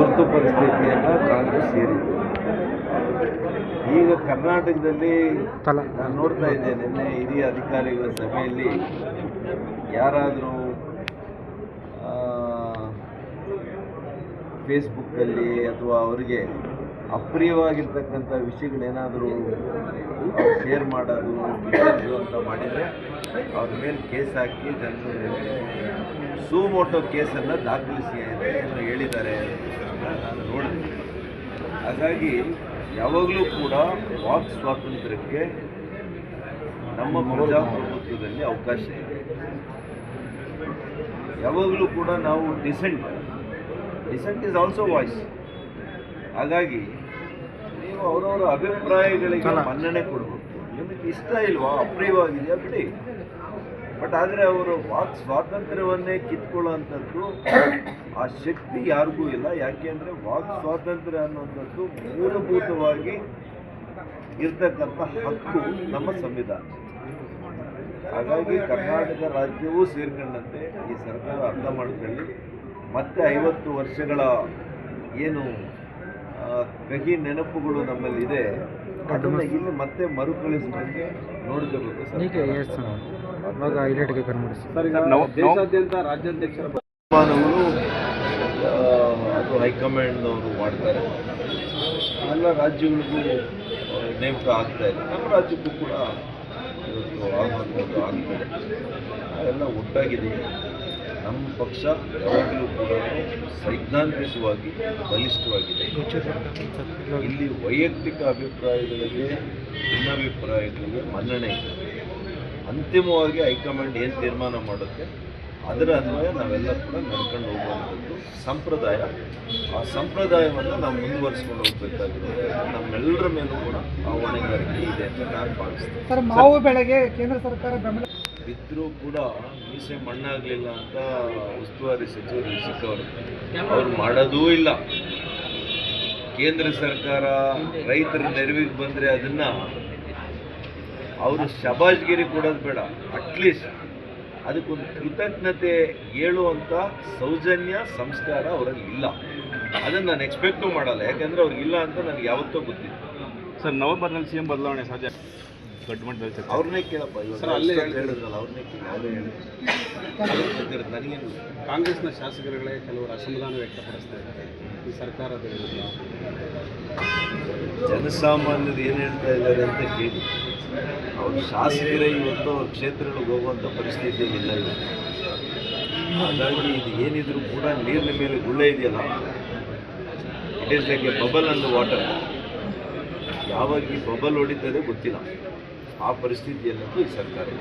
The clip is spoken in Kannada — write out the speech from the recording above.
ತುರ್ತು ಪರಿಸ್ಥಿತಿಯನ್ನು ಕಾಂಗ್ರೆಸ್ ಸೇರಿದೆ ಈಗ ಕರ್ನಾಟಕದಲ್ಲಿ ನಾನು ನೋಡ್ತಾ ಇದ್ದೆ ನಿನ್ನೆ ಹಿರಿಯ ಅಧಿಕಾರಿಗಳ ಸಭೆಯಲ್ಲಿ ಯಾರಾದರೂ ಫೇಸ್ಬುಕ್ಕಲ್ಲಿ ಅಥವಾ ಅವರಿಗೆ ಅಪ್ರಿಯವಾಗಿರ್ತಕ್ಕಂಥ ವಿಷಯಗಳೇನಾದರೂ ಶೇರ್ ಮಾಡೋದು ಅಂತ ಮಾಡಿದರೆ ಅವ್ರ ಮೇಲೆ ಕೇಸ್ ಹಾಕಿ ಜನರು ಸುಮೋಟೋ ಕೇಸನ್ನು ದಾಖಲಿಸಿ ಅಂತ ಹೇಳಿದ್ದಾರೆ. ಹಾಗಾಗಿ ಯಾವಾಗಲೂ ಕೂಡ ವಾಕ್ ಸ್ವಾತಂತ್ರ್ಯಕ್ಕೆ ನಮ್ಮ ಪ್ರಜಾಪ್ರಭುತ್ವದಲ್ಲಿ ಅವಕಾಶ ಇದೆ. ಯಾವಾಗಲೂ ಕೂಡ ನಾವು decent decent is also voice ಹಾಗಾಗಿ ನೀವು ಅವರವರ ಅಭಿಪ್ರಾಯಗಳಿಗೆ ಮನ್ನಣೆ ಕೊಡಬೇಕು. ನಿಮಗೆ ಇಷ್ಟ ಇಲ್ವಾ? ಅಪ್ರಿಯವಾಗಿದೆಯಾ? ಬಿಡಿ. ಬಟ್ ಆದರೆ ಅವರು ವಾಕ್ ಸ್ವಾತಂತ್ರ್ಯವನ್ನೇ ಕಿತ್ಕೊಳ್ಳೋವಂಥದ್ದು ಆ ಶಕ್ತಿ ಯಾರಿಗೂ ಇಲ್ಲ. ಯಾಕೆಂದರೆ ವಾಕ್ ಸ್ವಾತಂತ್ರ್ಯ ಅನ್ನುವಂಥದ್ದು ಮೂಲಭೂತವಾಗಿ ಇರ್ತಕ್ಕಂಥ ಹಕ್ಕು ನಮ್ಮ ಸಂವಿಧಾನ. ಹಾಗಾಗಿ ಕರ್ನಾಟಕ ರಾಜ್ಯವೂ ಸೇರ್ಕೊಂಡಂತೆ ಈ ಸರ್ಕಾರ ಅರ್ಥ ಮಾಡಿಕೊಳ್ಳಿ. ಮತ್ತೆ ಐವತ್ತು ವರ್ಷಗಳ ಏನು ಕಹಿ ನೆನಪುಗಳು ನಮ್ಮಲ್ಲಿದೆ. ಅದನ್ನು ಇಲ್ಲಿ ಮತ್ತೆ ಮರುಕಳಿಸೋದಕ್ಕೆ ನೋಡ್ಕೋಬೇಕು ಸರ್ಕಾರ ಎಸ್ ಇವಾಗ ಹೈಲೈಟ್ಗೆ ಕನ್ವರ್ಟ್ ಸರ್. ಈಗ ದೇಶಾದ್ಯಂತ ರಾಜ್ಯಾಧ್ಯಕ್ಷರ ತೀರ್ಮಾನಗಳು ಆ, ಅದು ಹೈಕಮಾಂಡ್ನವರು ಮಾಡ್ತಾರೆ. ಎಲ್ಲ ರಾಜ್ಯಗಳಿಗೂ ನೇಮಕ ಆಗ್ತಾ ಇದೆ. ನಮ್ಮ ರಾಜ್ಯಕ್ಕೂ ಕೂಡ ಇವತ್ತು ಆಗುವಂಥದ್ದು ಆಗ್ತದೆ ನಾವೆಲ್ಲ ಒಟ್ಟಾಗಿದ್ದೀವಿ ನಮ್ಮ ಪಕ್ಷ ಯಾವಾಗಲೂ ಕೂಡ ಸೈದ್ಧಾಂತಿಕವಾಗಿ ಬಲಿಷ್ಠವಾಗಿದೆ. ಇಲ್ಲಿ ವೈಯಕ್ತಿಕ ಅಭಿಪ್ರಾಯಗಳಿಗೆ, ಭಿನ್ನಾಭಿಪ್ರಾಯಗಳಿಗೆ ಮನ್ನಣೆ ಇದೆ ಅಂತಿಮವಾಗಿ ಹೈಕಮಾಂಡ್ ಏನು ತೀರ್ಮಾನ ಮಾಡುತ್ತೆ, ಅದರ ಅನ್ವಯ ನಾವೆಲ್ಲ ಕೂಡ ನಡ್ಕೊಂಡು ಹೋಗುವಂಥದ್ದು ಸಂಪ್ರದಾಯ. ಆ ಸಂಪ್ರದಾಯವನ್ನು ನಾವು ಮುಂದುವರಿಸ್ಕೊಂಡು ಹೋಗ್ಬೇಕಾಗಿದೆ ನಮ್ಮೆಲ್ಲರ ಮೇಲೂ ಕೂಡ ಆ ಹೊಣೆಗಾರಿಕೆ ಇದೆ ಅಂತ ನಾನು ಭಾವಿಸ್ತೇನೆ. ಮಾವು ಬೆಳೆಗೆ ಕೇಂದ್ರ ಸರ್ಕಾರ ಬೆಂಬಲ ಬಿದ್ದರೂ ಕೂಡ ಮೀಸೆ ಮಣ್ಣಾಗಲಿಲ್ಲ ಅಂತ ಉಸ್ತುವಾರಿ ಸಚಿವರು ಸಿಕ್ಕವರು. ಅವರು ಅವ್ರು ಮಾಡೋದೂ ಇಲ್ಲ. ಕೇಂದ್ರ ಸರ್ಕಾರ ರೈತರ ನೆರವಿಗೆ ಬಂದರೆ ಅದನ್ನು ಅವರು ಶಬಾಜ್ಗಿರಿ ಕೊಡೋದು ಬೇಡ ಅಟ್ಲೀಸ್ಟ್ ಅದಕ್ಕೊಂದು ಕೃತಜ್ಞತೆ ಹೇಳುವಂಥ ಸೌಜನ್ಯ ಸಂಸ್ಕಾರ ಅವರಲ್ಲಿ ಇಲ್ಲ. ಅದನ್ನು ನಾನು ಎಕ್ಸ್ಪೆಕ್ಟೂ ಮಾಡಲ್ಲ. ಯಾಕೆಂದರೆ ಅವ್ರಿಗೆ ಇಲ್ಲ ಅಂತ ನನಗೆ ಯಾವತ್ತೂ ಗೊತ್ತಿತ್ತು ಸರ್ ನವಂಬರ್ನಲ್ಲಿ ಸಿ ಎಂ ಬದಲಾವಣೆ ಸಾಧ್ಯ? ದೊಡ್ಡ ಮಟ್ಟದಲ್ಲಿ ಚರ್ಚೆ ಅವ್ರನ್ನೇ ಕೇಳಪ್ಪ ಸರ್, ಅಲ್ಲೇ ಹೇಳಿದ್ರಲ್ಲ ಅವ್ರನ್ನೇ ಕೇಳಿ. ಅವರೇ ನನಗೇನು ಕಾಂಗ್ರೆಸ್ನ ಶಾಸಕರುಗಳೇ ಕೆಲವರು ಅಸಮಾಧಾನ ವ್ಯಕ್ತಪಡಿಸ್ತಾ ಇದ್ದಾರೆ. ಈ ಸರ್ಕಾರದ ವಿರುದ್ಧ. ಜನಸಾಮಾನ್ಯರು ಏನು ಹೇಳ್ತಾ ಇದ್ದಾರೆ ಅಂತ ಕೇಳಿ. ಅವರು ಶಾಸಕರೇ ಇವತ್ತು ಅವ್ರ ಕ್ಷೇತ್ರಗಳಿಗೆ ಹೋಗುವಂಥ ಪರಿಸ್ಥಿತಿ ಇಲ್ಲ ಇವತ್ತು ಹಾಗಾಗಿ ಇದು ಏನಿದ್ರು ಕೂಡ ನೀರಿನ ಮೇಲೆ ಗುಳ್ಳೆ ಇದೆಯಲ್ಲ it is like a bubble and water ಯಾವಾಗ ಈ ಬಬಲ್ ಹೊಡಿತದೆ ಗೊತ್ತಿಲ್ಲ. ಆ ಪರಿಸ್ಥಿತಿಯಲ್ಲಂತೂ ಈ ಸರ್ಕಾರ ಇದೆ